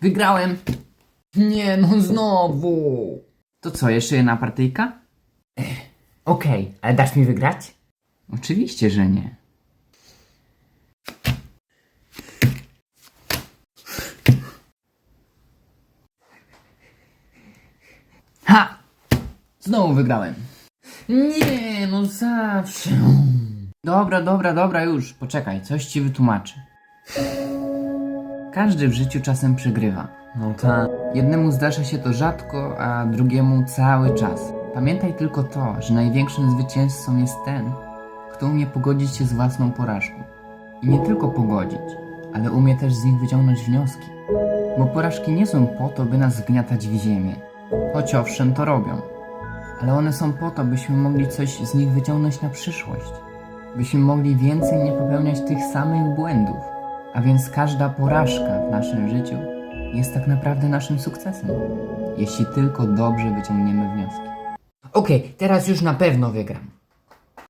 Wygrałem! Nie, no znowu! To co, jeszcze jedna partyjka? Okej, ale dasz mi wygrać? Oczywiście, że nie. Ha! Znowu wygrałem. Nie, no zawsze. Dobra, dobra, dobra, już. Poczekaj, coś ci wytłumaczę. Każdy w życiu czasem przegrywa. No tak. Jednemu zdarza się to rzadko, a drugiemu cały czas. Pamiętaj tylko to, że największym zwycięzcą jest ten, kto umie pogodzić się z własną porażką. I nie tylko pogodzić, ale umie też z nich wyciągnąć wnioski. Bo porażki nie są po to, by nas wgniatać w ziemię. Choć owszem, to robią. Ale one są po to, byśmy mogli coś z nich wyciągnąć na przyszłość. Byśmy mogli więcej nie popełniać tych samych błędów. A więc każda porażka w naszym życiu jest tak naprawdę naszym sukcesem. Jeśli tylko dobrze wyciągniemy wnioski. Okej, teraz już na pewno wygram.